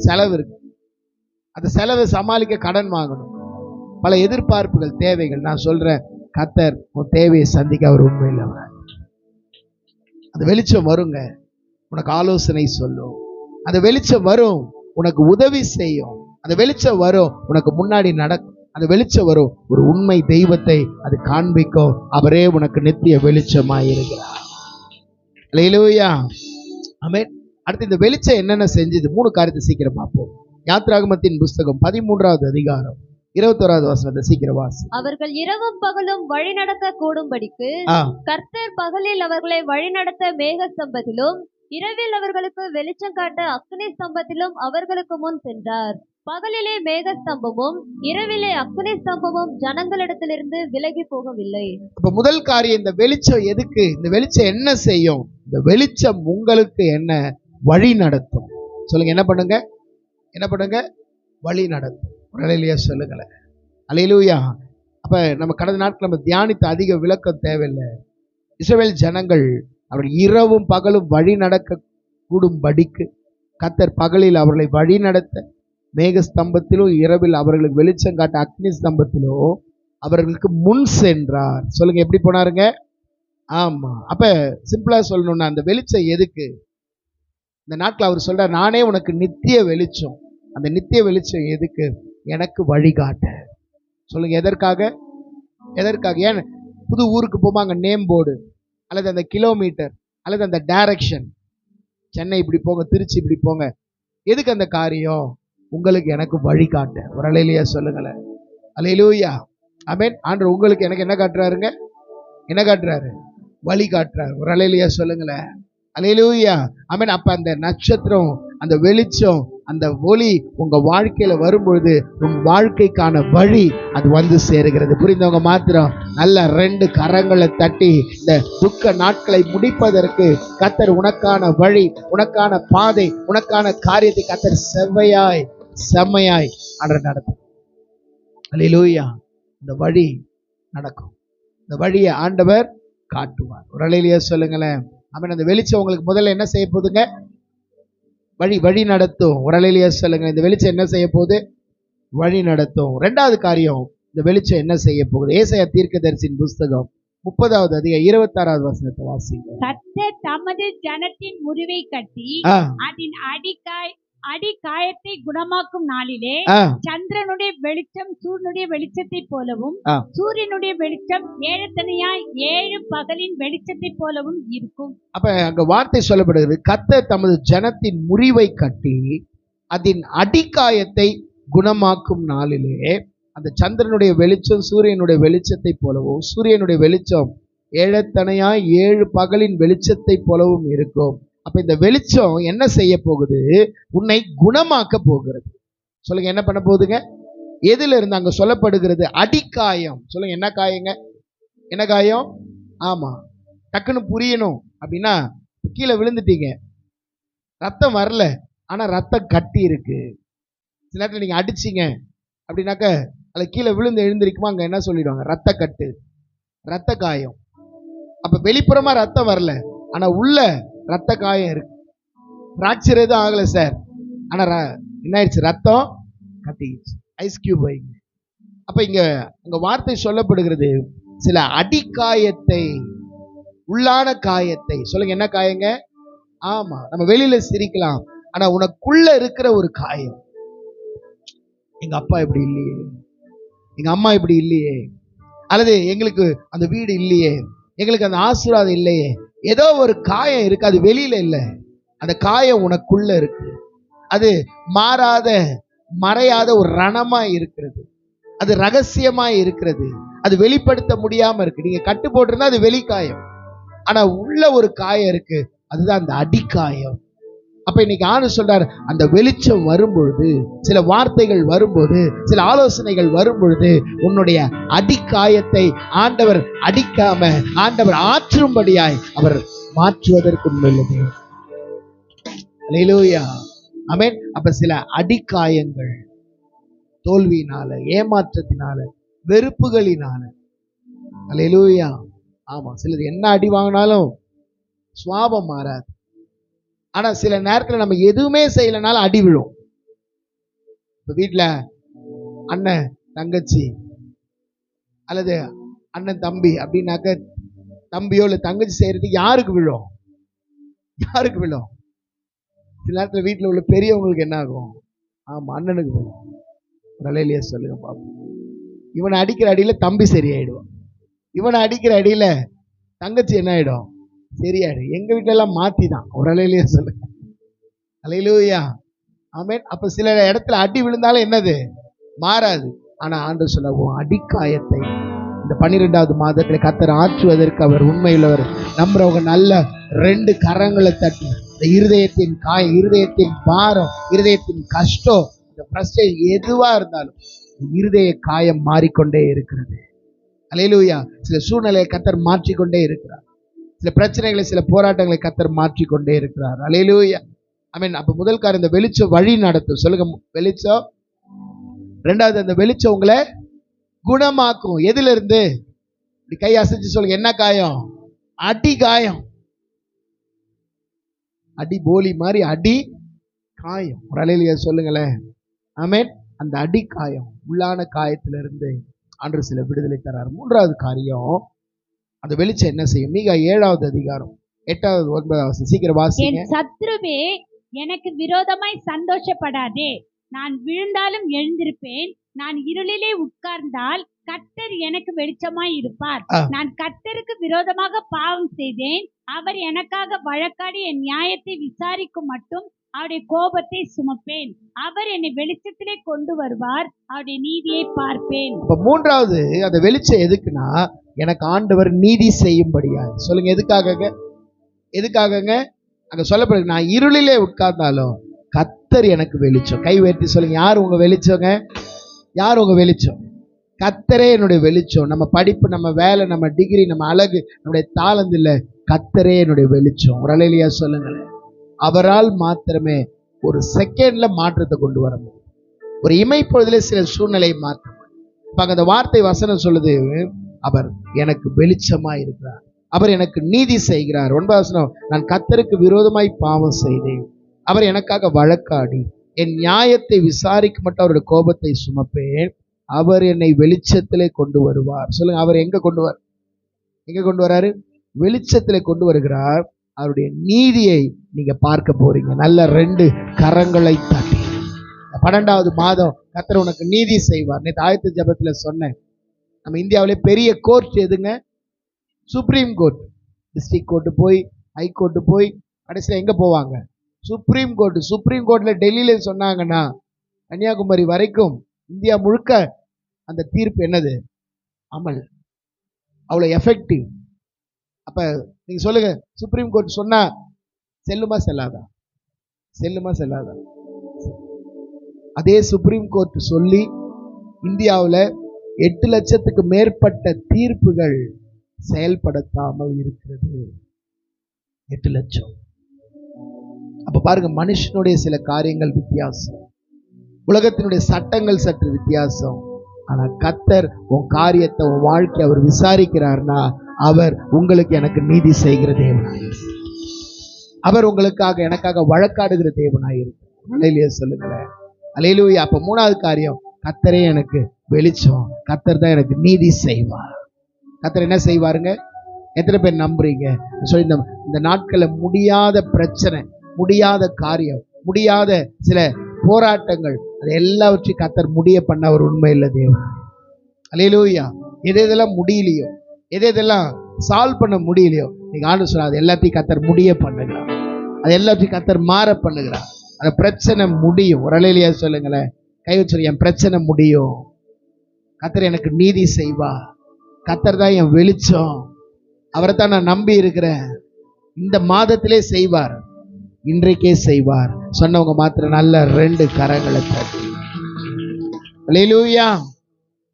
செலவு இருக்கு. அந்த செலவை சமாளிக்க கடன் வாங்கணும். பல எதிர்பார்ப்புகள் தேவைகள். நான் சொல்றேன் கத்தர் உன் தேவையை சந்திக்க அவர் உண்மையில் அவர் அந்த வெளிச்சம் வருங்க. உனக்கு ஆலோசனை சொல்லும். அந்த வெளிச்சம் வரும் உனக்கு உதவி செய்யும். அந்த வெளிச்சம் வரும் உனக்கு முன்னாடி நடக்கும். அந்த வெளிச்சம் வரும் ஒரு உண்மை தெய்வத்தை அது காண்பிக்கும். அவரே உனக்கு நித்திய வெளிச்சமாயிருக்கிறார். இருக்கிறார் அல்லேலூயா அடுத்து இந்த வெளிச்சம் என்னென்ன செஞ்சது? மூணு காரியத்தை சீக்கிரம் பார்ப்போம். யாத்ராகமத்தின் புஸ்தகம் பதிமூன்றாவது அதிகாரம் இருபத்தோராவது வசனத்தை சீக்கிரம் வாசி. அவர்கள் இரவும் பகலும் வழி நடக்க கூடும்படிக்கு கர்த்தர் பகலில் அவர்களை வழிநடத்த மேக ஸ்தம்பத்திலும் இரவில் அவர்களுக்கு வெளிச்சம் காட்ட அக்னி ஸ்தம்பத்திலும் அவர்களுக்கு முன் சென்றார். பகலிலே மேக ஸ்தம்பமும் இரவிலே அக்னி ஸ்தம்பமும் ஜனங்களிடத்திலிருந்து விலகி போகவில்லை. அப்ப முதல் காரியம் இந்த வெளிச்சம் எதுக்கு? இந்த வெளிச்சம் என்ன செய்யும்? இந்த வெளிச்சம் உங்களுக்கு என்ன? வழி நடத்தும். சொல்லுங்க என்ன பண்ணுங்க? என்ன பண்ணுங்க? வழி நடத்தும். ஒரு அலையிலேயே சொல்லுங்களேன். அலையிலூயா அப்போ நம்ம கடந்த நாட்கள் நம்ம தியானித்த அதிக விளக்கம் தேவையில்லை. இஸ்ரவேல் ஜனங்கள் அவர்கள் இரவும் பகலும் வழி நடக்க கூடும்படிக்கு கத்தர் பகலில் அவர்களை வழி நடத்த மேக ஸ்தம்பத்திலும் இரவில் அவர்களுக்கு வெளிச்சம் காட்ட அக்னி ஸ்தம்பத்திலோ அவர்களுக்கு முன் சென்றார். சொல்லுங்க எப்படி போனாருங்க? ஆமாம் அப்போ சிம்பிளாக சொல்லணும்னா அந்த வெளிச்சம் எதுக்கு? இந்த நாட்கள் அவர் சொல்கிறார் நானே உனக்கு நித்திய வெளிச்சம். அந்த நித்திய வெளிச்சம் எதுக்கு? எனக்கு வழிகாட்ட. சொல்லுங்க எதற்காக? எதற்காக? ஏன்? புது ஊருக்கு போகும்போது அங்கே நேம் போர்டு அல்லது அந்த கிலோமீட்டர் அல்லது அந்த டைரக்ஷன் சென்னை இப்படி போங்க திருச்சி இப்படி போங்க. எதுக்கு அந்த காரியம்? உங்களுக்கு எனக்கு வழிகாட்ட. ஒரு அலையிலையா சொல்லுங்களேன். அலையிலூயா. அமேன் ஆண்டு உங்களுக்கு எனக்கு என்ன காட்டுறாருங்க? என்ன காட்டுறாரு? வழி காட்டுறாரு. ஒரு அலையிலையா சொல்லுங்களேன். அலையிலூயா அமேன் அப்ப அந்த நட்சத்திரம் அந்த வெளிச்சம் அந்த ஒளி உங்க வாழ்க்கையில வரும்பொழுது உன் வாழ்க்கைக்கான வழி அது வந்து சேருகிறது. புரிந்தவங்க மாத்திரம் நல்ல ரெண்டு கரங்களை தட்டி இந்த துக்க நாட்களை முடிப்பதற்கு கத்தர் உனக்கான வழி உனக்கான பாதை உனக்கான காரியத்தை கத்தர் செவ்வையாய் செம்மையாய் அன்று நடத்தும். அலையிலூயா இந்த வழி நடக்கும். இந்த வழியை ஆண்டவர் காட்டுவார். ஒரு அலையிலேயே சொல்லுங்களேன். அவன் அந்த வெளிச்சம் உங்களுக்கு முதல்ல என்ன செய்ய போகுதுங்க? வழி வழி நடத்தும். அலையிலேயே சொல்லுங்க. இந்த வெளிச்சம் என்ன செய்ய போகுது? வழி நடத்தும். ரெண்டாவது காரியம் இந்த வெளிச்சம் என்ன செய்ய போகுது? ஏசாயா தீர்க்கதரிசியின் புஸ்தகம் முப்பதாவது அதிக இருபத்தாறாவது வசனத்தை வாசிங்க. கர்த்தர் தமது ஜனத்தின் முறிவை கட்டி அதன் அடிக்காய் அடிக்காயத்தை குணமாக்கும் நாளிலே சந்திரனுடைய வெளிச்சம் சூரியனுடைய வெளிச்சத்தை போலவும். சூரியனுடைய வெளிச்சம் ஏழத்தனையாய் ஏழு பகலின் வெளிச்சத்தை போலவும் இருக்கும். அப்ப அங்க வார்த்தை சொல்லப்படுகிறது கர்த்தர் தமது ஜனத்தின் முறிவை கட்டி அதன் அடிக்காயத்தை குணமாக்கும் நாளிலே அந்த சந்திரனுடைய வெளிச்சம் சூரியனுடைய வெளிச்சத்தை போலவும் சூரியனுடைய வெளிச்சம் ஏழத்தனையாய் ஏழு பகலின் வெளிச்சத்தை போலவும் இருக்கும். அப்ப இந்த வெளிச்சம் என்ன செய்ய போகுது? உன்னை குணமாக்க போகிறது. சொல்லுங்க என்ன பண்ண போகுதுங்க? எதுல இருந்து அங்க சொல்லப்படுகிறது? அடிக்காயம். சொல்லுங்க என்ன காயங்க? என்ன காயம்? ஆமா. டக்குன்னு புரியணும் அப்படின்னா கீழே விழுந்துட்டீங்க. ரத்தம் வரல ஆனா ரத்தம் கட்டி இருக்கு. சில நேரத்தில் நீங்க அடிச்சிங்க அப்படின்னாக்க அதில் கீழே விழுந்து எழுந்திருக்குமா? அங்க என்ன சொல்லிடுவாங்க? ரத்த கட்டு. ரத்த காயம். அப்ப வெளிப்புறமா ரத்தம் வரல ஆனா உள்ள ரத்த காயம் இருக்கு. ஃப்ராக்சர் எதுவும் ஆகலை சார் ஆனால் ர- என்ன ஆயிடுச்சு ரத்தம் கட்டிடுச்சு. ஐஸ் கியூப் வைங்க. அப்போ இங்கே உங்கள் வார்த்தை சொல்லப்படுகிறது சில அடிக்காயத்தை உள்ளான காயத்தை. சொல்லுங்க என்ன காயங்க? ஆமா நம்ம வெளியில சிரிக்கலாம். ஆனா உனக்குள்ள இருக்கிற ஒரு காயம். எங்க அப்பா இப்படி இல்லையே. எங்க அம்மா இப்படி இல்லையே. அல்லது எங்களுக்கு அந்த வீடு இல்லையே. எங்களுக்கு அந்த ஆசீர்வாதம் இல்லையே. ஏதோ ஒரு காயம் இருக்கு அது வெளியில இல்லை. அந்த காயம் உனக்குள்ள இருக்கு. அது மாறாத மறையாத ஒரு ரணமா இருக்கிறது. அது ரகசியமா இருக்கிறது. அது வெளிப்படுத்த முடியாம இருக்கு. நீங்க கட்டு போட்டிருந்தா அது வெளிக்காயம். ஆனா உள்ள ஒரு காயம் இருக்கு. அதுதான் அந்த அடிக்காயம். அப்போ இன்னைக்கு ஆண்டு சொல்கிறார் அந்த வெளிச்சம் வரும்பொழுது சில வார்த்தைகள் வரும்போது சில ஆலோசனைகள் வரும்பொழுது உன்னுடைய அடிக்காயத்தை ஆண்டவர் அடிக்காம ஆண்டவர் ஆற்றும்படியாய் அவர் மாற்றுவதற்கு உண்மையுள்ளது அலையிலூயா அமேன் அப்போ சில அடிக்காயங்கள் தோல்வியினால ஏமாற்றத்தினால வெறுப்புகளினால. அலையிலூயா ஆமாம் சிலது என்ன அடி வாங்கினாலும் சுவாபம் மாறாது. ஆனால் சில நேரத்தில் நம்ம எதுவுமே செய்யலைனாலும் அடி விழும். இப்போ வீட்டில் அண்ணன் தங்கச்சி அல்லது அண்ணன் தம்பி அப்படின்னாக்க தம்பியோ இல்லை தங்கச்சி செய்கிறதுக்கு யாருக்கு விழும்? யாருக்கு விழும்? சில நேரத்தில் வீட்டில் உள்ள பெரியவங்களுக்கு என்ன ஆகும்? ஆமாம் அண்ணனுக்கு விழும். நிலையிலேயே சொல்லுங்க பாப்போம். இவனை அடிக்கிற அடியில் தம்பி சரியாயிடுவான். இவனை அடிக்கிற அடியில் தங்கச்சி என்ன ஆகிடும் சரியாயிடும் எங்கள் வீட்டிலலாம் மாற்றி தான் ஒரு அலையிலேயே சொல்லுங்க அலையிலூயா. ஆமேன். அப்போ சில இடத்துல அடி விழுந்தாலும் என்னது? மாறாது. ஆனால் ஆண்டு சொல்லவும் அடிக்காயத்தை இந்த பன்னிரெண்டாவது மாதத்தில் கத்தர் ஆற்றுவதற்கு அவர் உண்மையுள்ளவர். நம்புறவங்க நல்ல ரெண்டு கரங்களை தட்டி இந்த இருதயத்தின் காய இருதயத்தின் பாரம் இருதயத்தின் கஷ்டம் இந்த பிரச்சனை எதுவா இருந்தாலும் இந்த இருதய காயம் மாறிக்கொண்டே இருக்கிறது. அலையிலூயா. சில சூழ்நிலையை கத்தர் மாற்றிக்கொண்டே இருக்கிறார். சில பிரச்சனைகளை சில போராட்டங்களை கத்தர் மாற்றிக்கொண்டே இருக்கிறார். அலையிலூயா ஐ மீன் அப்போ முதல் கார் இந்த வெளிச்சம் வழி நடத்தும். சொல்லுங்க வெளிச்சம். ரெண்டாவது அந்த வெளிச்சம் உங்களை குணமாக்கும். எதுல இருந்து இப்படி கை அசைச்சு சொல்லுங்க என்ன காயம்? அடி காயம். அடி போலி மாதிரி அடி காயம். ஒரு அலையிலேயே சொல்லுங்களேன். ஆமேன் அந்த அடி காயம் உள்ளான காயத்திலிருந்து அன்று சில விடுதலை தரார். மூன்றாவது காரியம் அந்த வெளிச்சம் என்ன செய்யும்? மிக ஏழாவது அதிகாரம் எட்டாவது ஒன்பதாவது சீக்கிரம் வாசிங்க. சத்ருவே எனக்கு விரோதமாய் சந்தோஷப்படாதே. நான் விழுந்தாலும் எழுந்திருப்பேன். நான் இருளிலே உட்கார்ந்தால் கர்த்தர் எனக்கு வெளிச்சமாய் இருப்பார். நான் கர்த்தருக்கு விரோதமாக பாவம் செய்தேன். அவர் எனக்காக வழக்காடி என் நியாயத்தை விசாரிக்கும் மட்டும் அவருடைய கோபத்தை சுமப்பேன். அவர் என்னை வெளிச்சத்திலே கொண்டு வருவார். அவருடைய நீதியை பார்ப்பேன். இப்ப மூன்றாவது அந்த வெளிச்சம் எதுக்குன்னா எனக்கு ஆண்டவர் நீதி செய்யும்படியா சொல்லுங்க எதுக்காகங்க? எதுக்காகங்க? அங்க சொல்லப்படுது நான் இருளிலே உட்கார்ந்தாலும் கத்தர் எனக்கு வெளிச்சம். கை உயர்த்தி சொல்லுங்க யார் உங்க வெளிச்சங்க? யார் உங்க வெளிச்சம்? கத்தரே என்னுடைய வெளிச்சம். நம்ம படிப்பு நம்ம வேலை நம்ம டிகிரி நம்ம அழகு நம்முடைய தாளந்து இல்லை கத்தரே என்னுடைய வெளிச்சம். ஒரு அலையிலையா சொல்லுங்களேன். அவரால் மாத்திரமே ஒரு செகண்ட்ல மாற்றத்தை கொண்டு வர முடியும். ஒரு இமைப்பொழுதுல சில சூழ்நிலையை மாற்ற முடியும். இப்ப அந்த வார்த்தை வசனம் சொல்லுது அவர் எனக்கு வெளிச்சமா இருக்கிறார். அவர் எனக்கு நீதி செய்கிறார். ஒன்பது வசனம் நான் கத்தருக்கு விரோதமாய் பாவம் செய்தேன். அவர் எனக்காக வழக்காடி என் நியாயத்தை விசாரிக்க மட்டும் அவருடைய கோபத்தை சுமப்பேன். அவர் என்னை வெளிச்சத்திலே கொண்டு வருவார். சொல்லுங்க அவர் எங்க கொண்டு வர எங்க கொண்டு வராரு? வெளிச்சத்திலே கொண்டு வருகிறார். அவருடைய நீதியை நீங்க பார்க்க போறீங்க. நல்ல ரெண்டு கரங்களை தட்டி. பன்னெண்டாவது மாதம் கத்தர் உனக்கு நீதி செய்வார். நேற்று ஆயத்த ஜபத்துல சொன்னேன். நம்ம இந்தியாவிலே பெரிய கோர்ட் எதுங்க? சுப்ரீம் கோர்ட் டிஸ்ட்ரிக்ட் கோர்ட்டு போய் ஹை கோர்ட்டு போய் கடைசியில் எங்கே போவாங்க? சுப்ரீம் கோர்ட்டு சுப்ரீம் கோர்ட்டில் டெல்லியில் சொன்னாங்கன்னா கன்னியாகுமரி வரைக்கும் இந்தியா முழுக்க அந்த தீர்ப்பு என்னது? அமல். அவ்வளோ எஃபெக்டிவ் அப்ப நீங்க சொல்லுங்க சுப்ரீம் கோர்ட் சொன்னா செல்லுமா செல்லாதா? செல்லுமா செல்லாதா? அதே சுப்ரீம் கோர்ட் சொல்லி இந்தியாவில் எட்டு லட்சத்துக்கு மேற்பட்ட தீர்ப்புகள் செயல்படுத்தாமல் இருக்கிறது. எட்டு லட்சம். அப்ப பாருங்க மனுஷனுடைய சில காரியங்கள் வித்தியாசம். உலகத்தினுடைய சட்டங்கள் சற்று வித்தியாசம். ஆனா கத்தர் உன் காரியத்தை உன் வாழ்க்கை அவர் விசாரிக்கிறார்னா அவர் உங்களுக்கு எனக்கு நீதி செய்கிற தேவனாயிரு அவர் உங்களுக்காக எனக்காக வழக்காடுகிற தேவனாயிருக்கு அலையிலேயே சொல்லுங்களேன். அலையிலூயா. அப்ப மூணாவது காரியம் கத்தரே எனக்கு வெளிச்சம். கத்தர் தான் எனக்கு நீதி செய்வார். கத்தர் என்ன செய்வாருங்க? எத்தனை பேர் நம்புறீங்க? சொல்லி இந்த இந்த நாட்களில் முடியாத பிரச்சனை முடியாத காரியம் முடியாத சில போராட்டங்கள் அது எல்லாவற்றையும் கத்தர் முடிய பண்ண அவர் உண்மை இல்லை தேவன். அலையிலூயா. எது எதெல்லாம் முடியலையோ எது எதெல்லாம் சால்வ் பண்ண முடியலையோ நீங்க ஆண்டு சொன்னால் அது எல்லாத்தையும் கத்தர் முடிய பண்ணுகிறார். அது எல்லாத்தையும் கத்தர் மாற பண்ணுகிறார். அந்த பிரச்சனை முடியும். ஒரு அலையிலேயே சொல்லுங்களேன். கை வச்சு என் பிரச்சனை முடியும். கத்தர் எனக்கு நீதி செய்வா கத்தர் தான் என் வெளிச்சம். அவரை தான் நான் நம்பி இருக்கிறேன். இந்த மாதத்திலே செய்வார். இன்றைக்கே செய்வார். சொன்னவங்க மாத்திரம் நல்ல ரெண்டு கரங்களை தட்டி. அல்லேலூயா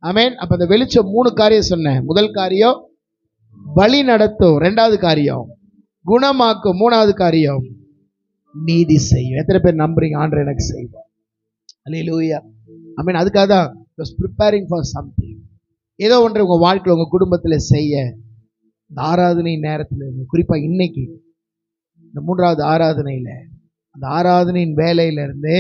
ஆமென் அப்ப அந்த வெளிச்சம் மூணு காரியம் சொன்னேன். முதல் காரியம் வழி நடத்தும் ரெண்டாவது காரியம். குணமாக்கும் மூணாவது காரியம் நீதி செய்யும். எத்தனை பேர் நம்புறீங்க? ஆண்டு எனக்கு செய்வோம் அல்லேலூயா ஐ மீன் அதுக்காக தான் ப்ரிப்பேரிங் ஃபார் சம்திங் ஏதோ ஒன்றை உங்கள் வாழ்க்கையில் உங்கள் குடும்பத்தில் செய்ய இந்த ஆராதனை நேரத்தில் குறிப்பாக இன்னைக்கு இந்த மூன்றாவது ஆராதனையில் அந்த ஆராதனையின் வேலையிலிருந்து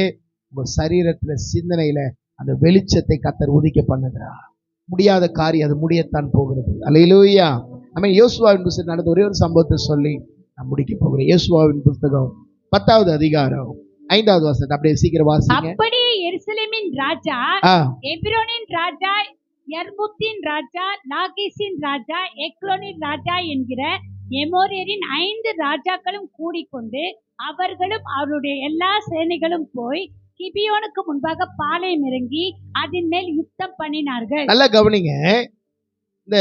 உங்கள் சரீரத்தில் சிந்தனையில் அந்த வெளிச்சத்தை கத்தர் உதிக்க பண்ணுகிறார். முடியாத காரியம் அது முடியத்தான் போகிறது. அலையிலூயா நம்ம யோசுவாவின் புஸ்தகம் நடந்த ஒரே ஒரு சம்பவத்தை சொல்லி நான் முடிக்க போகிறேன். யோசுவாவின் புஸ்தகம் பத்தாவது அதிகாரம் ஐந்தாவது வசனத்தை அப்படியே சீக்கிரம் வாசிங்க. அப்படியே எருசலேமின் ராஜா எபிரோனின் ராஜா யர்முத்தின் ராஜா லாகீசின் ராஜா எக்லோனின் ராஜா என்கிற எமோரியரின் ஐந்து ராஜாக்களும் கூடிக்கொண்டு அவர்களும் அவருடைய எல்லா சேனைகளும் போய் கிபியோனுக்கு முன்பாக பாளையம் இறங்கி அதன் மேல் யுத்தம் பண்ணினார்கள். நல்லா கவனிங்க. இந்த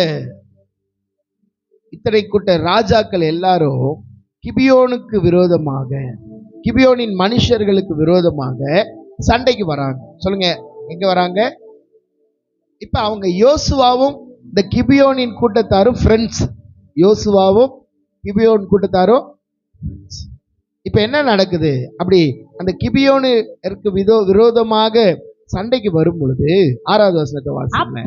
இத்தனை கூட்ட ராஜாக்கள் எல்லாரும் கிபியோனுக்கு விரோதமாக கிபியோனின் மனுஷர்களுக்கு விரோதமாக சண்டைக்கு வராங்க. சொல்லுங்க எங்க வராங்க? இப்ப அவங்க யோசுவாவும் இந்த கிபியோனின் கூட்டத்தாரும் ஃப்ரெண்ட்ஸ் யோசுவாவும் கிபியோன் கூட்டத்தாரும் இப்ப என்ன நடக்குது? அப்படி அந்த கிபியோனு விதோ விரோதமாக சண்டைக்கு வரும் பொழுது ஆறாவது வசனத்தை வாசிங்க.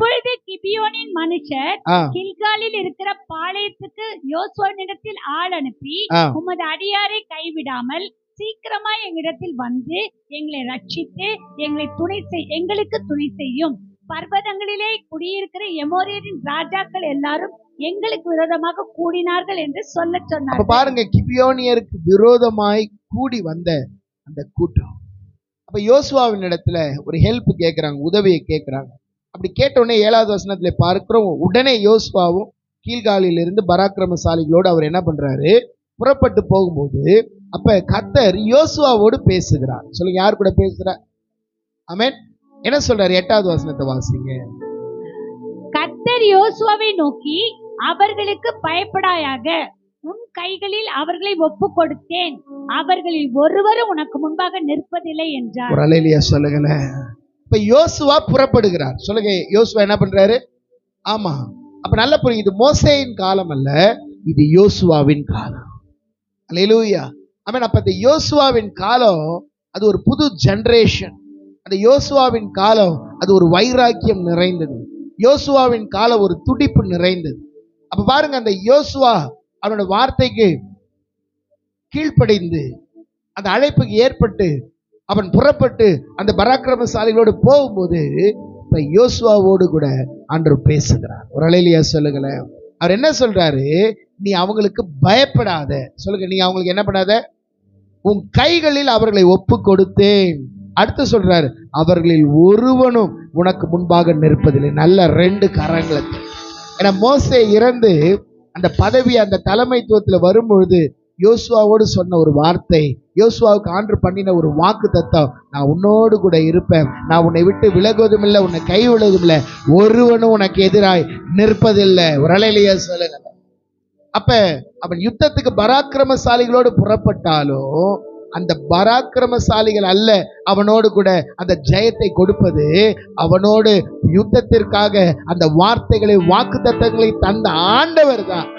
கிபியோனின் மனுஷர் கில்காலில் இருக்கிற பாளையத்துக்கு யோசுவனிடத்தில் ஆள் அனுப்பி உமது அடியாரை கைவிடாமல் சீக்கிரமா எங்களிடத்தில் வந்து எங்களை ரட்சித்து எங்களை துணை செய் எங்களுக்கு துணை செய்யும். பர்வதங்களிலே குடியிருக்கிற எமோரியரின் ராஜாக்கள் எல்லாரும் எங்களுக்கு விரோதமாக கூடினார்கள் என்று சொல்ல சொன்னார் பாருங்க கிபியோனியருக்கு விரோதமாய் கூடி வந்த அந்த கூட்டம். அப்ப யோசுவாவின் இடத்துல ஒரு ஹெல்ப் கேட்கறாங்க உதவியை கேட்கறாங்க அப்படி கேட்ட உடனே ஏழாவது வசனத்துல பார்க்கிறோம் உடனே யோசுவாவும் கீழ்காலிலிருந்து பராக்கிரமசாலிகளோடு அவர் என்ன பண்றாரு? புறப்பட்டு போகும்போது அப்ப கத்தர் யோசுவாவோடு பேசுகிறார். சொல்லுங்க யார் கூட பேசுறார் ஆமென். என்ன சொல்றாரு? எட்டாவது வசனத்தை வாசிங்க. கர்த்தர் யோசுவாவை நோக்கி அவர்களுக்கு பயப்படாயாக உன் கைகளில் அவர்களை ஒப்பு கொடுத்தேன் அவர்களில் ஒருவரும் உனக்கு முன்பாக நிற்பதில்லை என்றார். சொல்லுங்களேன். இப்ப யோசுவா புறப்படுகிறார். சொல்லுங்க யோசுவா என்ன பண்றாரு? ஆமா. அப்ப நல்ல புரியும் இது மோசேயின் காலம் அல்ல இது யோசுவாவின் காலம். அல்லேலூயா. ஆமென் அப்ப இந்த யோசுவாவின் காலம் அது ஒரு புது ஜெனரேஷன் அந்த யோசுவாவின் காலம் அது ஒரு வைராக்கியம் நிறைந்தது. யோசுவாவின் காலம் ஒரு துடிப்பு நிறைந்தது. அப்ப பாருங்க அந்த யோசுவா அவனோட வார்த்தைக்கு கீழ்ப்படைந்து அந்த அழைப்புக்கு ஏற்பட்டு அவன் புறப்பட்டு அந்த பராக்கிரமசாலிகளோடு போகும்போது இப்ப யோசுவாவோடு கூட ஆண்டவர் பேசுகிறார். ஒரு அலையிலேயே சொல்லுங்களேன். அவர் என்ன சொல்றாரு? நீ அவங்களுக்கு பயப்படாத. சொல்லுங்க நீ அவங்களுக்கு என்ன பண்ணாத? உன் கைகளில் அவர்களை ஒப்பு கொடுத்தேன் அடுத்து சொல்றாரு அவர்களில் ஒருவனும் உனக்கு முன்பாக நிற்பதில்லை. நல்ல ரெண்டு கரங்களுக்கு ஏன்னா மோசை இறந்து அந்த பதவி அந்த தலைமைத்துவத்தில் வரும்பொழுது யோசுவாவோடு சொன்ன ஒரு வார்த்தை யோசுவாவுக்கு ஆண்டு பண்ணின ஒரு வாக்கு தத்தம் நான் உன்னோடு கூட இருப்பேன். நான் உன்னை விட்டு விலகுவதும் இல்லை உன்னை கை விழுவதும் இல்லை. ஒருவனும் உனக்கு எதிராய் நிற்பதில்லை. ஒரு அலையிலேயே சொல்லுங்க அப்ப அவன் யுத்தத்துக்கு பராக்கிரமசாலிகளோடு புறப்பட்டாலும் அந்த பராக்கிரமசாலிகள் அல்ல அவனோடு கூட அந்த ஜெயத்தை கொடுப்பது அவனோடு யுத்தத்திற்காக அந்த வார்த்தைகளை வாக்கு தத்தங்களை தந்த ஆண்டவர் தான்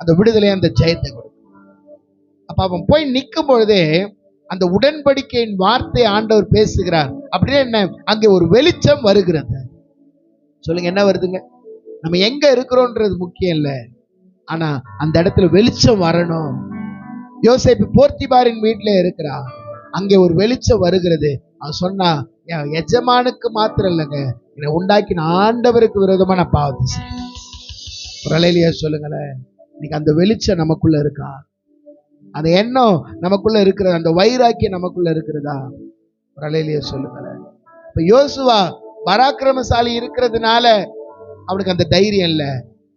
அந்த விடுதலை அந்த ஜெயத்தை கொடுக்கும் அப்ப அவன் போய் நிற்கும் பொழுதே அந்த உடன்படிக்கையின் வார்த்தை ஆண்டவர் பேசுகிறார். அப்படின்னா என்ன? அங்கே ஒரு வெளிச்சம் வருகிறது. சொல்லுங்க என்ன வருதுங்க? நம்ம எங்க இருக்கிறோன்றது முக்கியம் இல்லை. ஆனா அந்த இடத்துல வெளிச்சம் வரணும். யோசிப்பு போர்த்திபாரின் வீட்டுல இருக்கிறா. அங்கே ஒரு வெளிச்சம் வருகிறது. அவன் சொன்னா என் எஜமானுக்கு மாத்திரம் இல்லைங்க. என்னை உண்டாக்கின ஆண்டவருக்கு விரோதமா நான் பாவத்தை செய்தேன். சொல்லுங்களேன். இன்னைக்கு அந்த வெளிச்சம் நமக்குள்ள இருக்கா? அந்த எண்ணம் நமக்குள்ள இருக்கிறது? அந்த வைராக்கியம் நமக்குள்ள இருக்கிறதா? ஒரு அலையிலேயே சொல்லுங்களேன் இப்ப யோசுவா பராக்கிரமசாலி இருக்கிறதுனால அவனுக்கு அந்த தைரியம் இல்லை.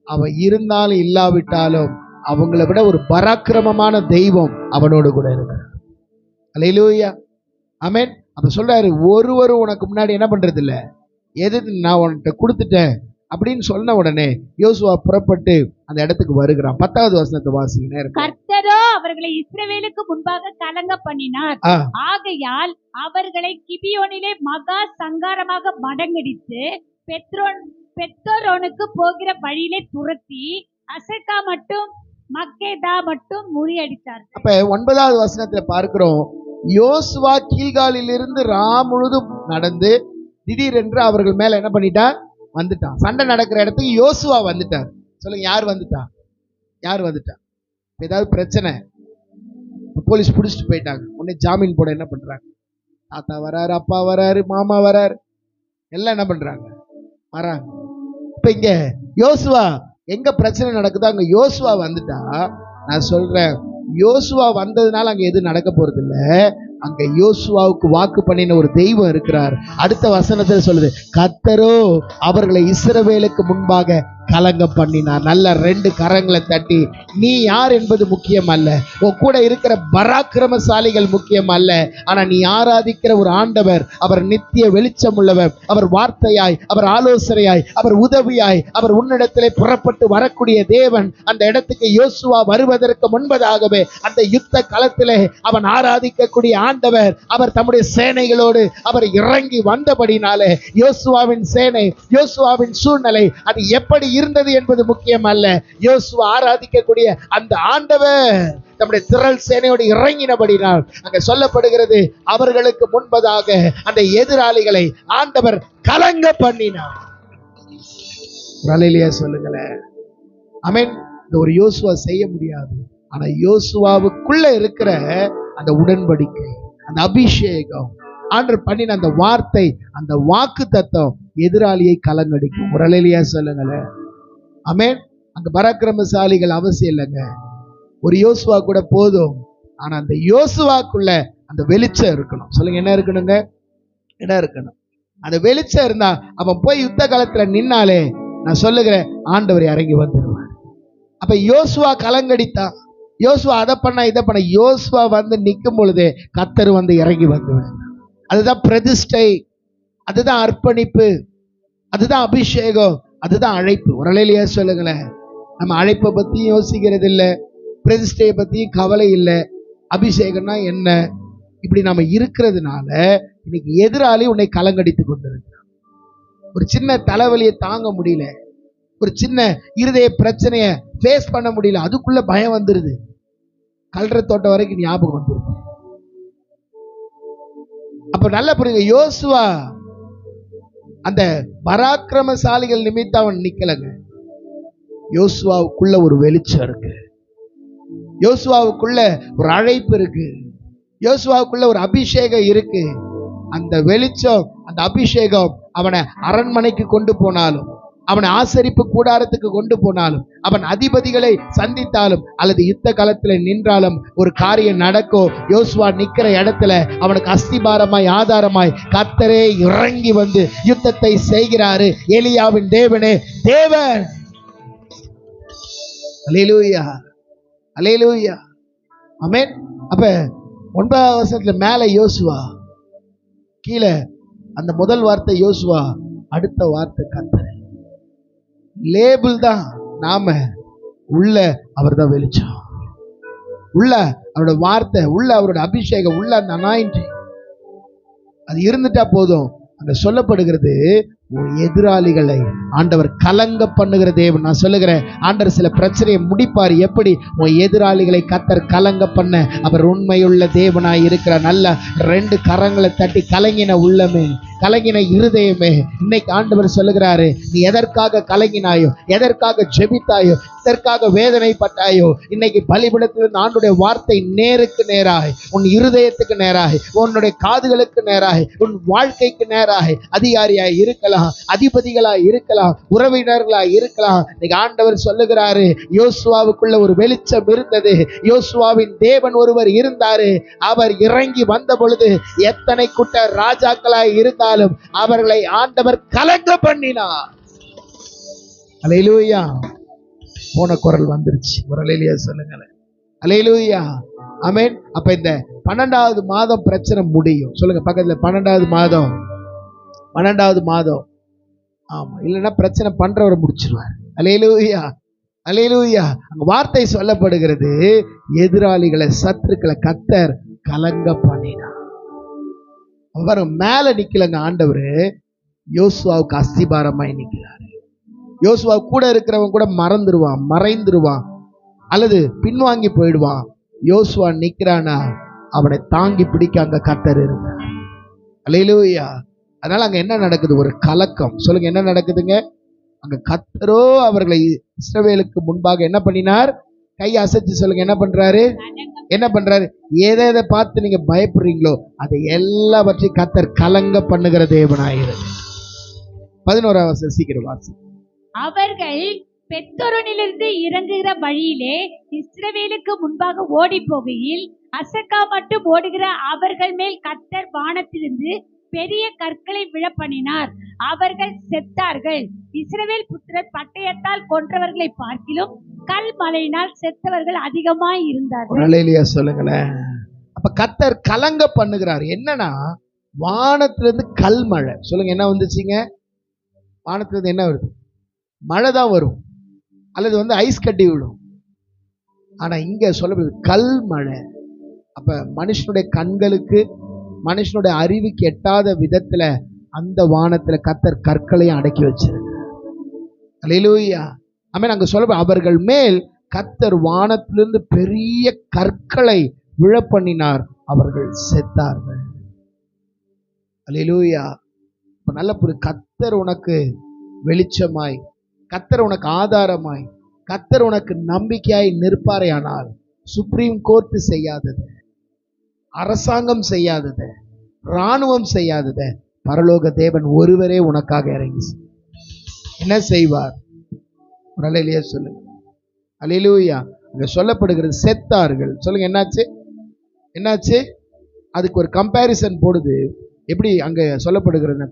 அவன் இருந்தாலும் இல்லாவிட்டாலும் அவங்கள விட ஒரு பராக்கிரமமான தெய்வம் அவனோடு கூட இருக்கிறான். அலையிலூயா. அமேன் அப்ப சொல்றாரு ஒருவரும் உனக்கு முன்னாடி என்ன பண்றது இல்லை எது நான் உன்கிட்ட கொடுத்துட்டேன் அப்படின்னு சொன்ன உடனே யோசுவா புறப்பட்டு அந்த இடத்துக்கு வருகிறான். பத்தாவது வசனத்தை வாசிங்க நேரம். கர்த்தரோ அவர்களை இஸ்ரவேலுக்கு முன்பாக கலங்க பண்ணினார். ஆகையால் அவர்களை கிபியோனிலே மகா சங்காரமாக மடங்கடித்து பெத்ரோன் பெத்தோரோனுக்கு போகிற வழியிலே துரத்தி அசக்கா மட்டும் மக்கேதா மட்டும் முறியடித்தார் அப்ப ஒன்பதாவது வசனத்துல பார்க்கிறோம். யோசுவா கீழ்காலிலிருந்து ரா முழுதும் நடந்து திடீரென்று அவர்கள் மேல என்ன பண்ணிட்டான் வந்துட்டான். சண்டை நடக்கிற இடத்துக்கு யோசுவா வந்துட்டார். சொல்லுங்க யார் வந்துட்டா? யார் வந்துட்டா? ஏதாவது பிரச்சனை போலீஸ் பிடிச்சிட்டு போயிட்டாங்க. உடனே ஜாமீன் போட என்ன பண்ணுறாங்க தாத்தா வராரு அப்பா வராரு மாமா வராரு எல்லாம் என்ன பண்ணுறாங்க வராங்க. இப்போ இங்கே யோசுவா எங்கே பிரச்சனை நடக்குதோ அங்கே யோசுவா வந்துட்டா நான் சொல்கிறேன் யோசுவா வந்ததுனால அங்கே எதுவும் நடக்க போகிறது இல்லை. அங்கே யோசுவாவுக்கு வாக்கு பண்ணின ஒரு தெய்வம் இருக்கிறார். அடுத்த வசனத்தில் சொல்லுது கத்தரோ அவர்களை இஸ்ரவேலுக்கு முன்பாக கலங்க பண்ணினார். நல்ல ரெண்டு கரங்களை தட்டி நீ யார் என்பது முக்கியம் அல்ல உன் கூட இருக்கிற பராக்கிரமசாலிகள் முக்கியம் அல்ல ஆனா நீ ஆராதிக்கிற ஒரு ஆண்டவர் அவர் நித்திய வெளிச்சம் உள்ளவர் அவர் வார்த்தையாய் அவர் ஆலோசனையாய் அவர் உதவியாய் அவர் உன்னிடத்திலே புறப்பட்டு வரக்கூடிய தேவன் அந்த இடத்துக்கு யோசுவா வருவதற்கு முன்பதாகவே அந்த யுத்த களத்திலே அவன் ஆராதிக்கக்கூடிய ஆண்டவர் அவர் தம்முடைய சேனைகளோடு அவர் இறங்கி வந்தபடினாலே யோசுவாவின் சேனை யோசுவாவின் சூழ்நிலை அது எப்படி இருந்தது என்பது முக்கியம் அல்ல. யோசுவா ஆராதிக்கக்கூடிய அந்த ஆண்டவர் நம்முடைய திரள் சேனையோடு இறங்கினபடினால் அங்க சொல்லப்படுகிறது அவர்களுக்கு முன்பதாக அந்த எதிராளிகளை ஆண்டவர் கலங்க பண்ணினார். ரலையிலேயே சொல்லுங்களேன். அமேன் இந்த ஒரு யோசுவா செய்ய முடியாது. ஆனா யோசுவாவுக்குள்ள இருக்கிற அந்த உடன்படிக்கை அந்த அபிஷேகம் ஆண்டர் பண்ணின அந்த வார்த்தை அந்த வாக்கு தத்துவம் எதிராளியை கலங்கடிக்கும். உரலையிலேயே சொல்லுங்களேன். அமேன் அங்க பராக்கிரமசாலிகள் அவசியம் இல்லைங்க. ஒரு யோசுவா கூட போதும். ஆனா அந்த யோசுவாக்குள்ள அந்த வெளிச்சம் இருக்கணும். சொல்லுங்க என்ன இருக்கணுங்க? என்ன இருக்கணும்? அந்த வெளிச்சம் இருந்தா அவன் போய் யுத்த காலத்துல நின்னாலே நான் சொல்லுகிறேன் ஆண்டவர் இறங்கி வந்துடுவார். அப்ப யோசுவா கலங்கடித்தான். யோசுவா அதை பண்ண இதை பண்ண. யோசுவா வந்து நிற்கும் பொழுதே கத்தர் வந்து இறங்கி வந்துடுவார். அதுதான் பிரதிஷ்டை. அதுதான் அர்ப்பணிப்பு. அதுதான் அபிஷேகம். அதுதான் அழைப்பு. உரலையிலேயே சொல்லுங்களேன். நம்ம அழைப்பை பற்றியும் யோசிக்கிறது இல்லை பிரதிஷ்டையை பற்றியும் கவலை இல்லை. அபிஷேகம்னா என்ன? இப்படி நம்ம இருக்கிறதுனால இன்னைக்கு எதிராளி உன்னை கலங்கடித்து கொண்டிருக்கிறான். ஒரு சின்ன தலைவலியை தாங்க முடியல. ஒரு சின்ன இருதய பிரச்சனையை ஃபேஸ் பண்ண முடியல. அதுக்குள்ள பயம் வந்துருது. கல்ற தோட்டம் வரைக்கும் ஞாபகம் வந்துருது. அப்ப நல்லா புரியுங்க. யோசுவா அந்த பராக்கிரமசாலிகள் நிமித்தம் அவன் நிக்கலங்க. யோசுவாவுக்குள்ள ஒரு வெளிச்சம் இருக்கு. யோசுவாவுக்குள்ள ஒரு அழைப்பு இருக்கு. யோசுவாவுக்குள்ள ஒரு அபிஷேகம் இருக்கு. அந்த வெளிச்சம் அந்த அபிஷேகம் அவனை அரண்மனைக்கு கொண்டு போனாலும் அவனை ஆசரிப்பு கூடாரத்துக்கு கொண்டு போனாலும் அவன் அதிபதிகளை சந்தித்தாலும் அல்லது யுத்த காலத்துல நின்றாலும் ஒரு காரியம் நடக்கும் யோசுவா நிக்கிற இடத்துல அவனுக்கு அஸ்திபாரமாய் ஆதாரமாய் கத்தரே இறங்கி வந்து யுத்தத்தை செய்கிறாரு. எலியாவின் தேவனே தேவன்! அலேலூயா அலேலூயா அமேன் அப்ப ஒன்பதாவது வருஷத்துல மேல யோசுவா கீழே அந்த முதல் வார்த்தை யோசுவா அடுத்த வார்த்தை கத்தரை லேபிள் தான் நாம உள்ள அவர் தான் வெளிச்சம். உள்ள அவரோட வார்த்தை உள்ள அவரோட அபிஷேகம் உள்ள அந்த anointing. அது இருந்துட்டா போதும். அங்க சொல்லப்படுகிறது உன் எதிராளிகளை ஆண்டவர் கலங்க பண்ணுகிற தேவன். நான் சொல்லுகிறேன் ஆண்டவர் சில பிரச்சனையை முடிப்பார். எப்படி? உன் எதிராளிகளை கத்தர் கலங்க பண்ண அவர் உண்மையுள்ள தேவனாய் இருக்கிற நல்ல ரெண்டு கரங்களை தட்டி கலங்கின உள்ளமே. கலங்கின இருதயமே. இன்னைக்கு ஆண்டவர் சொல்லுகிறாரு நீ எதற்காக கலங்கினாயோ எதற்காக ஜெபித்தாயோ எதற்காக வேதனைப்பட்டாயோ இன்னைக்கு பலிபிடத்திலிருந்து ஆண்டுடைய வார்த்தை நேருக்கு நேராய் உன் இருதயத்துக்கு நேராய் உன்னுடைய காதுகளுக்கு நேராய் உன் வாழ்க்கைக்கு நேராய் அதிகாரியாய் இருக்கலாம் அதிபதிகளாய் இருக்கலாம் உறவினர்களாய் இருக்கலாம். இன்னைக்கு ஆண்டவர் சொல்லுகிறாரு யோசுவாவுக்குள்ள ஒரு வெளிச்சம் இருந்தது. யோசுவாவின் தேவன் ஒருவர் இருந்தாரு. அவர் இறங்கி வந்த பொழுது எத்தனை குட்ட ராஜாக்களாய் இருந்தாலும் அவர்களை ஆண்டவர் கலங்க பண்ணினார். அலையிலூயா. போன குரல் வந்துருச்சு. குரலையிலேயே சொல்லுங்களேன். அலையிலூயா. அமேன் அப்ப இந்த பன்னெண்டாவது மாதம் பிரச்சனை முடியும். சொல்லுங்க பக்கத்துல பன்னெண்டாவது மாதம். பன்னெண்டாவது மாதம். ஆமா இல்லைன்னா பிரச்சனை பண்றவர் முடிச்சிருவார். அலையிலூயா. அலையிலூயா. அங்க வார்த்தை சொல்லப்படுகிறது எதிராளிகளை சத்துருக்களை கத்தர் கலங்க பண்ணினார். அவர் மேலே மேல நிக்கலங்க ஆண்டவர். யோசுவாவுக்கு அஸ்திபாரமாய் நிக்கிறாரு. யோசுவா கூட இருக்கிறவன் கூட மறந்துடுவான் மறைந்துருவான் அல்லது பின்வாங்கி போயிடுவான். யோசுவா நிக்கிறானா? அவனை தாங்கி பிடிக்க அங்க கத்தர் இருக்கிறார் அலையிலூயா அதனால அங்க என்ன நடக்குது? ஒரு கலக்கம். சொல்லுங்க என்ன நடக்குதுங்க? அங்க கத்தரோ அவர்களை இஸ்ரவேலுக்கு முன்பாக என்ன பண்ணினார்? கை அசைச்சு சொல்லுங்க என்ன பண்றாரு? என்ன பண்றாரு? எதை எதை பார்த்து நீங்க பயப்படுறீங்களோ அதை எல்லாவற்றையும் கத்தர் கலங்க பண்ணுகிற தேவனாயிரு. பதினோராவது வருஷம் சீக்கிரம் வாசி. அவர்கள் பெத்தொருனிலிருந்து இறங்குகிற வழியிலே இஸ்ரவேலுக்கு முன்பாக ஓடி போகையில் அசக்கா மட்டும் ஓடுகிற அவர்கள் மேல் கத்தர் வானத்திலிருந்து பெரிய கற்களை விழப்பண்ணினார். அவர்கள் செத்தார்கள். இஸ்ரவேல் புத்திரர் பட்டயத்தால் கொன்றவர்களை பார்க்கிலும் கல் மலையினால் செத்தவர்கள் அதிகமாய் இருந்தார்கள். சொல்லுங்களேன். அப்ப கத்தர் கலங்க பண்ணுகிறார். என்னன்னா வானத்திலிருந்து கல் மழை. சொல்லுங்க என்ன வந்துச்சுங்க? வானத்திலிருந்து என்ன வருது? மழை தான் வரும். அல்லது வந்து ஐஸ் கட்டி விடும் ஆனா இங்க சொல்லப்படுது கல் மழை. அப்ப மனுஷனுடைய கண்களுக்கு மனுஷனுடைய அறிவுக்கு எட்டாத விதத்துல அந்த வானத்துல கத்தர் கற்களையும் அடக்கி வச்சிருக்கு சொல்ல அவர்கள் மேல் கத்தர் வானத்திலிருந்து பெரிய கற்களை விழப்பண்ணினார் அவர்கள் செத்தார்கள். அல்லேலூயா இப்ப நல்ல புரி கத்தர் உனக்கு வெளிச்சமாய் கத்தர் உனக்கு ஆதாரமாய் கத்தர் உனக்கு நம்பிக்கையாய் நிற்பாரேயானால் சுப்ரீம் கோர்ட் செய்யாதது. அரசாங்கம் செய்யாதது இராணுவம் செய்யாதது பரலோக தேவன் ஒருவரே உனக்காக இறங்கி என்ன செய்வார்? ஒரு அலையிலேயே சொல்லுங்க. அலையிலூயா. அங்க சொல்லப்படுகிறது செத்தார்கள். சொல்லுங்க என்னாச்சு? என்னாச்சு? அதுக்கு ஒரு கம்பேரிசன் போடுது. எப்படி அங்க சொல்லப்படுகிறது?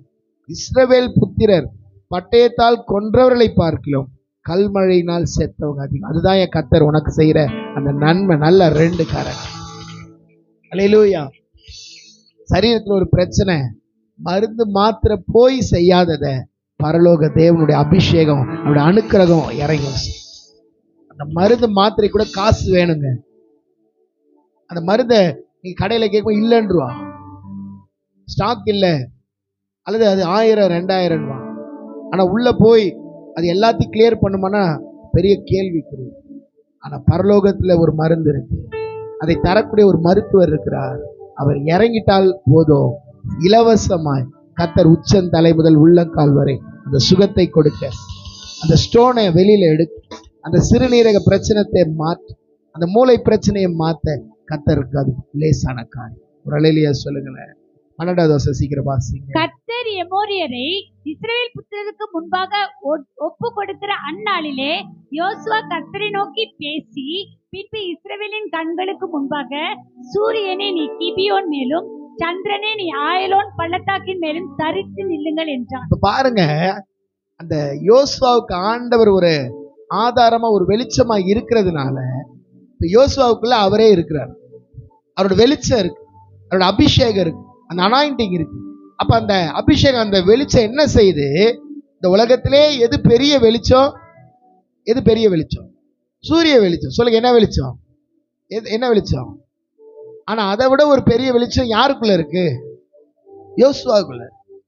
இஸ்ரவேல் புத்திரர் பட்டயத்தால் கொன்றவர்களை பார்க்கலாம் கல்மழையினால் செத்தவங்க அதிகம். அதுதான் என் கத்தர் உனக்கு செய்கிற அந்த நன்மை. நல்ல ரெண்டு காரணம். அலையிலூயா சரீரத்துல ஒரு பிரச்சனை. மருந்து மாத்திரை போய் செய்யாதத பரலோக தேவனுடைய அபிஷேகம் அவருடைய அனுக்கிரகம் இறங்கும். அந்த மருந்து மாத்திரை கூட காசு வேணுங்க. அந்த மருந்தை நீங்க கடையில கேட்கும் இல்லைன்றுவா. ஸ்டாக் இல்லை. அல்லது அது ஆயிரம் ரெண்டாயிரம் ஆனா உள்ள போய் அது எல்லாத்தையும் கிளியர் பண்ணுமானா பெரிய கேள்விக்குறி. ஆனா பரலோகத்துல ஒரு மருந்து இருக்கு. அதை தரக்கூடிய ஒரு மருத்துவர் இருக்கிறார். அவர் இறங்கிட்டால் போதும் இலவசமாய் கத்தர் உச்சன் தலை முதல் உள்ளங்கால் வரை அந்த சுகத்தை கொடுக்க அந்த ஸ்டோனை வெளியில எடுக்க அந்த சிறுநீரக பிரச்சனத்தை மாற்ற அந்த மூளை பிரச்சனையை மாத்த கத்தருக்கு அது லேசான காரியம். ஒரு அலையிலேயே சொல்லுங்களேன். பன்னெண்டாவது வருஷம் சீக்கிரம் வாசிங்க. கர்த்தர் எமோரியரை இஸ்ரவேல் புத்திரருக்கு முன்பாக ஒப்பு கொடுக்கிற அந்நாளிலே யோசுவா கர்த்தரை நோக்கி பேசி பின்பு இஸ்ரவேலின் கண்களுக்கு முன்பாக சூரியனை நீ கிபியோன் மேலும் சந்திரனே நீ ஆயலோன் பள்ளத்தாக்கின் மேலும் தரித்து நில்லுங்கள் என்றான். பாருங்க அந்த யோசுவாவுக்கு ஆண்டவர் ஒரு ஆதாரமா ஒரு வெளிச்சமா இருக்கிறதுனால இப்ப யோசுவாவுக்குள்ள அவரே இருக்கிறார். அவரோட வெளிச்சம் இருக்கு. அவரோட அபிஷேகம் இருக்கு. அந்த அனாயிண்டிங் இருக்கு. அப்ப அந்த அபிஷேகம் அந்த வெளிச்சம் என்ன செய்யுது? இந்த உலகத்திலே எது பெரிய வெளிச்சம்? எது பெரிய வெளிச்சம்? சூரிய வெளிச்சம். சொல்லுங்க என்ன வெளிச்சம்? எது என்ன வெளிச்சம்? ஆனா அதை விட ஒரு பெரிய வெளிச்சம் யாருக்குள்ள இருக்கு? யோசுவாக்குள்ள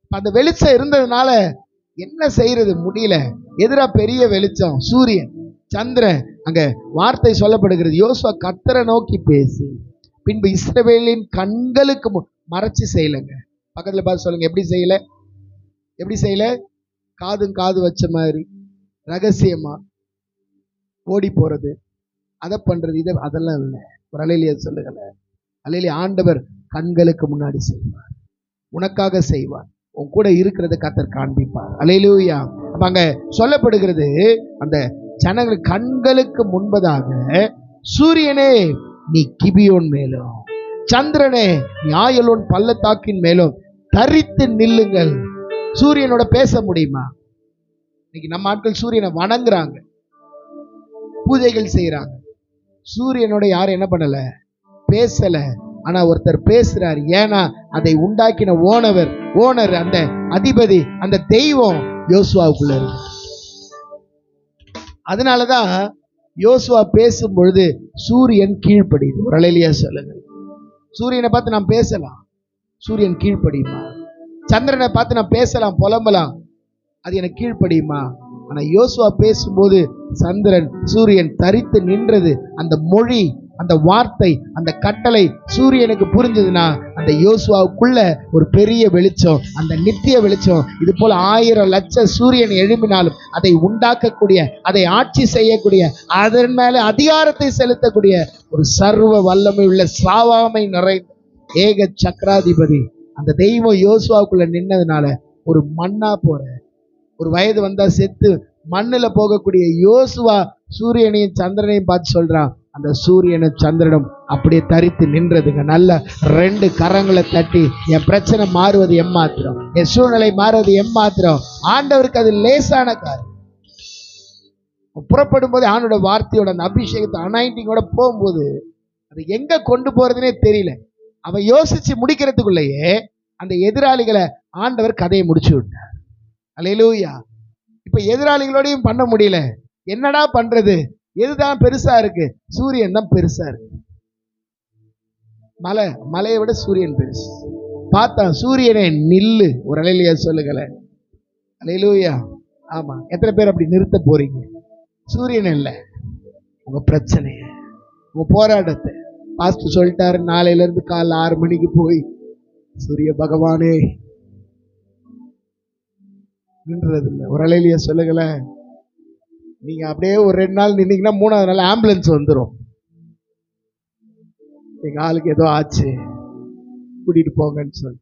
அந்த வெளிச்சம் இருந்ததுனால என்ன செய்யறது முடியல. எதிரா பெரிய வெளிச்சம் சூரியன் சந்திரன் அங்க வார்த்தை சொல்லப்படுகிறது. யோசுவா கத்தரை நோக்கி பேசி. பின்பு இஸ்ரவேலின் கண்களுக்கு மு- மறைச்சு செய்யலைங்க. பக்கத்தில் பார்த்து சொல்லுங்க எப்படி செய்யல? எப்படி செய்யல? காதும் காது வச்ச மாதிரி ரகசியமா ஓடி போறது. அதை பண்றது இதை அதெல்லாம் இல்லை. ஒரு அலையிலேயே சொல்லுங்கள அலையிலே ஆண்டவர் கண்களுக்கு முன்னாடி செய்வார். உனக்காக செய்வார். உன் கூட இருக்கிறத கத்தர் காண்பிப்பார். அலையிலூயா அப்ப அங்க சொல்லப்படுகிறது அந்த ஜனங்கள் கண்களுக்கு முன்பதாக சூரியனே நீ கிபியோன் மேலும். சந்திரனே நியாயலோன் பள்ளத்தாக்கின் மேலும் தரித்து நில்லுங்கள். சூரியனோட பேச முடியுமா? இன்னைக்கு நம்ம ஆட்கள் சூரியனை வணங்குறாங்க. பூஜைகள் செய்யறாங்க சூரியனோட யாரும் என்ன பண்ணல? பேசல. ஆனா ஒருத்தர் பேசுறாரு. ஏன்னா அதை உண்டாக்கின ஓனவர் ஓனர் அந்த அதிபதி அந்த தெய்வம் யோசுவாவுக்குள்ள இருக்கு. அதனாலதான் யோசுவா பேசும் பொழுது சூரியன் கீழ்ப்படியுது. ஒரு அலையிலேயே சொல்லுங்க. சூரியனை பார்த்து நாம் பேசலாம். சூரியன் கீழ்ப்படியுமா? சந்திரனை பார்த்து நான் பேசலாம் புலம்பலாம். அது எனக்கு கீழ்ப்படியுமா? ஆனால் யோசுவா பேசும்போது சந்திரன் சூரியன் தரித்து நின்றது அந்த மொழி அந்த வார்த்தை அந்த கட்டளை சூரியனுக்கு புரிஞ்சதுன்னா அந்த யோசுவாவுக்குள்ள ஒரு பெரிய வெளிச்சம் அந்த நித்திய வெளிச்சம். இது போல ஆயிரம் லட்ச சூரியன் எழும்பினாலும் அதை உண்டாக்கக்கூடிய அதை ஆட்சி செய்யக்கூடிய அதன் மேலே அதிகாரத்தை செலுத்தக்கூடிய ஒரு சர்வ வல்லமை உள்ள சாவாமை நிறைந்த ஏக சக்கராதிபதி. அந்த தெய்வம் யோசுவாவுக்குள்ள நின்னதுனால ஒரு மண்ணா போற. ஒரு வயது வந்தா செத்து மண்ணில் போகக்கூடிய யோசுவா சூரியனையும் சந்திரனையும் பார்த்து சொல்றான் அந்த சூரியனும் சந்திரனும் அப்படியே தரித்து நின்றதுங்க. நல்ல ரெண்டு கரங்களை தட்டி என் பிரச்சனை மாறுவது எம்மாத்திரம். என் சூழ்நிலை மாறுவது எம்மாத்திரம். ஆண்டவருக்கு அது லேசான காரியம். புறப்படும் போது ஆண்டோட வார்த்தையோட அந்த அபிஷேகத்தை அனாயிண்டிங்கோட போகும்போது அது எங்க கொண்டு போறதுனே தெரியல. அவன் யோசிச்சு முடிக்கிறதுக்குள்ளேயே அந்த எதிராளிகளை ஆண்டவர் கதையை முடிச்சு விட்டார். அலையிலூயா இப்ப எதிராளிகளோடையும் பண்ண முடியல. என்னடா பண்றது? எதுதான் பெருசா இருக்கு? சூரியன் தான் பெருசா இருக்கு. மலை மலையை விட சூரியன் பெருசு. பார்த்தா சூரியனே நில்லு. ஒரு அலையிலையா சொல்லுங்களேன் அலையிலூயா. ஆமா. எத்தனை பேர் அப்படி நிறுத்த போறீங்க? சூரியன் இல்லை. உங்க பிரச்சனைய. உங்க போராட்டத்தை. பாஸ்ட் சொல்லிட்டாரு நாளையில இருந்து காலைல ஆறு மணிக்கு போய். சூரிய பகவானே. நின்றது இல்லை ஒரு அலையிலேயே சொல்லுங்களேன் நீங்க அப்படியே ஒரு ரெண்டு நாள் நின்னீங்கன்னா மூணாவது நாள் ஆம்புலன்ஸ் வந்துடும் எங்க ஆளுக்கு ஏதோ ஆச்சு. கூட்டிட்டு போங்கன்னு சொல்லி.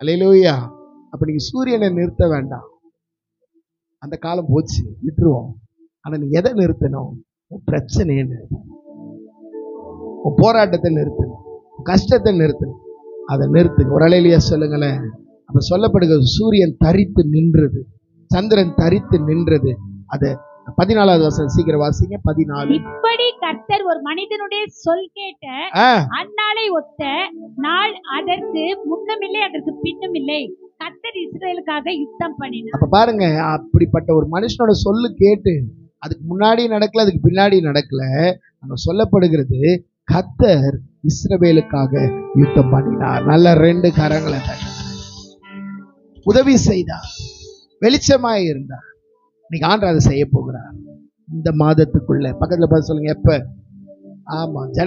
அலையிலோயா அப்ப நீங்க சூரியனை நிறுத்த வேண்டாம். அந்த காலம் போச்சு விட்டுருவோம். ஆனா நீ எதை நிறுத்தணும்? உன் பிரச்சனையை நிறுத்தணும் உன் போராட்டத்தை நிறுத்தணும் உன் கஷ்டத்தை நிறுத்தணும் அதை நிறுத்துங்க ஒரு அலையிலேயே சொல்லுங்களேன். அப்ப சொல்லப்படுகிறது சூரியன் தரித்து நின்றது. சந்திரன் தரித்து நின்றது. அதை பதினாலாவது வசனம் சீக்கிரம் வாசிங்க. பதினாலு. இப்படி கர்த்தர் ஒரு மனிதனுடைய சொல் கேட்ட அந்நாளை ஒத்த நாள் அதற்கு முன்னமில்லை அதற்கு பின்னுமில்லை கர்த்தர் இஸ்ரேலுக்காக யுத்தம் பண்ணினார். அப்ப பாருங்க அப்படிப்பட்ட ஒரு மனுஷனோட சொல்லு கேட்டு அதுக்கு முன்னாடி நடக்கல அதுக்கு பின்னாடி நடக்கல அங்க சொல்லப்படுகிறது கத்தர் இஸ்ரவேலுக்காக யுத்தம் பண்ணினார். நல்ல ரெண்டு கரங்களை. உதவி செய்தார். வெளிச்சமாய் இருந்தார் இன்னைக்கு ஆண்டு அதை செய்ய போகிறார். இந்த மாதத்துக்குள்ள. பக்கத்துல பார்த்து சொல்லுங்க எப்ப? ஆமா